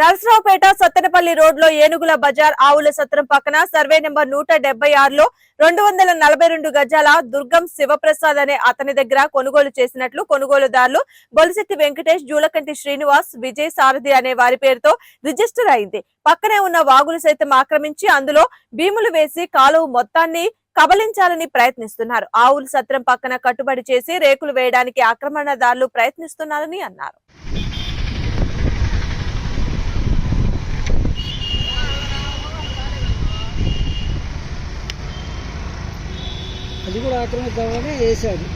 నర్సరావుపేట సత్తెనపల్లి రోడ్లో ఏనుగుల బజార్ ఆవుల సత్రం పక్కన సర్వే నెంబర్ నూట డెబ్బై ఆరులో రెండు వందల నలభై రెండు గజాల దుర్గం శివప్రసాద్ అనే అతని దగ్గర కొనుగోలు చేసినట్లు కొనుగోలుదారులు బొలిశెట్టి వెంకటేష్ జూలకంటి శ్రీనివాస్ విజయ్ సారథి అనే వారి పేరుతో రిజిస్టర్ అయింది. పక్కనే ఉన్న వాగులు సైతం ఆక్రమించి అందులో భీములు వేసి కాలువ మొత్తాన్ని కబలించాలని ప్రయత్నిస్తున్నారు. ఆవుల సత్రం పక్కన కట్టుబడి చేసి రేకులు వేయడానికి ఆక్రమణదారులు ప్రయత్నిస్తున్నారని అన్నారు. అది కూడా ఆక్రమిద్దామని వేశాడు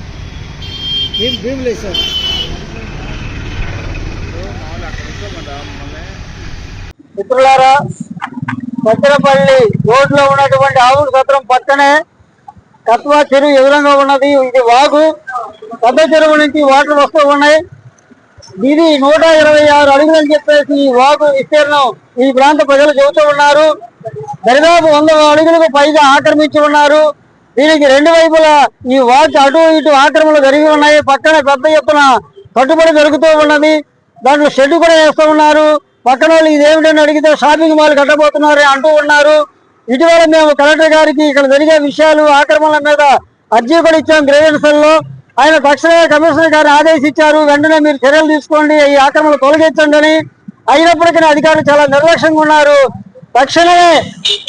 భీమ్ భీములు వేశాడు మిత్రులారా సత్తెనపల్లి రోడ్లో ఉన్నటువంటి ఆవుల సత్రం పక్కనే కత్వా చెరువు ఎదురంగా ఉన్నది. ఇది వాగు. పెద్ద చెరువు నుంచి వాటర్ వస్తూ ఉన్నాయి. ఇది నూట ఇరవై ఆరు అడుగులు అని చెప్పేసి ఈ వాగు విస్తీర్ణం ఈ ప్రాంత ప్రజలు చెబుతూ ఉన్నారు. దరిదాపు వంద అడుగులకు పైగా ఆక్రమించి ఉన్నారు. దీనికి రెండు వైపులా ఈ వాచ్ అటు ఇటు ఆక్రమణలు జరిగి ఉన్నాయి. పక్కన పెద్ద ఎత్తున కట్టుబడి జరుగుతూ ఉన్నది. దాంట్లో షెడ్ కూడా వేస్తూ ఉన్నారు. పక్కన వాళ్ళు ఇదేమిటని అడిగితే షాపింగ్ మాల్ కట్టబోతున్నారు అంటూ ఉన్నారు. ఇటీవల మేము కలెక్టర్ గారికి ఇక్కడ జరిగే విషయాలు ఆక్రమణల మీద అర్జీ కూడా ఇచ్చాం గ్రేవెన్సల్లో. ఆయన తక్షణమే కమిషనర్ గారిని ఆదేశించారు. వెంటనే మీరు చర్యలు తీసుకోండి ఈ ఆక్రమణలు తొలగించండి అని. అయినప్పటికీ అధికారులు చాలా నిర్లక్ష్యంగా ఉన్నారు. తక్షణమే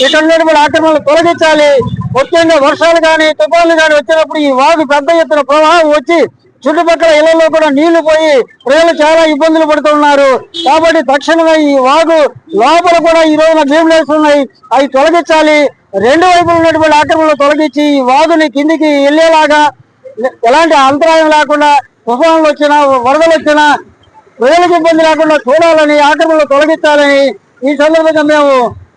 ఇక్కడ ఉన్నటువంటి ఆక్రమణలు తొలగించాలి. ముఖ్యంగా వర్షాలు కానీ తుఫాన్లు కానీ వచ్చినప్పుడు ఈ వాగు పెద్ద ఎత్తున ప్రవాహం వచ్చి చుట్టుపక్కల ఇళ్ళలో కూడా నీళ్ళు పోయి ప్రజలు చాలా ఇబ్బందులు పడుతున్నారు కాబట్టి తక్షణమే ఈ వాగు లోపల కూడా ఈ రోజున భీములేసి ఉన్నాయి. అవి తొలగించాలి. రెండు వైపులు ఉన్నటువంటి ఆక్రమణలు తొలగించి ఈ వాగుని కిందికి వెళ్ళేలాగా ఎలాంటి అంతరాయం లేకుండా తుఫాన్లు వచ్చినా వరదలు వచ్చినా ప్రజలకు ఇబ్బంది లేకుండా చూడాలని ఆక్రమణలు తొలగించాలని ఈ సందర్భంగా మేము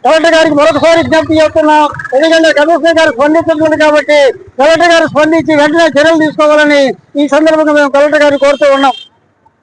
కలెక్టర్ గారికి మరొకసారి విజ్ఞప్తి చేస్తున్నాం. ఎందుకంటే కమిషనర్ గారు స్పందించలేదు కాబట్టి కలెక్టర్ గారు స్పందించి వెంటనే చర్యలు తీసుకోవాలని ఈ సందర్భంగా మేము కలెక్టర్ గారిని కోరుతూ ఉన్నాం.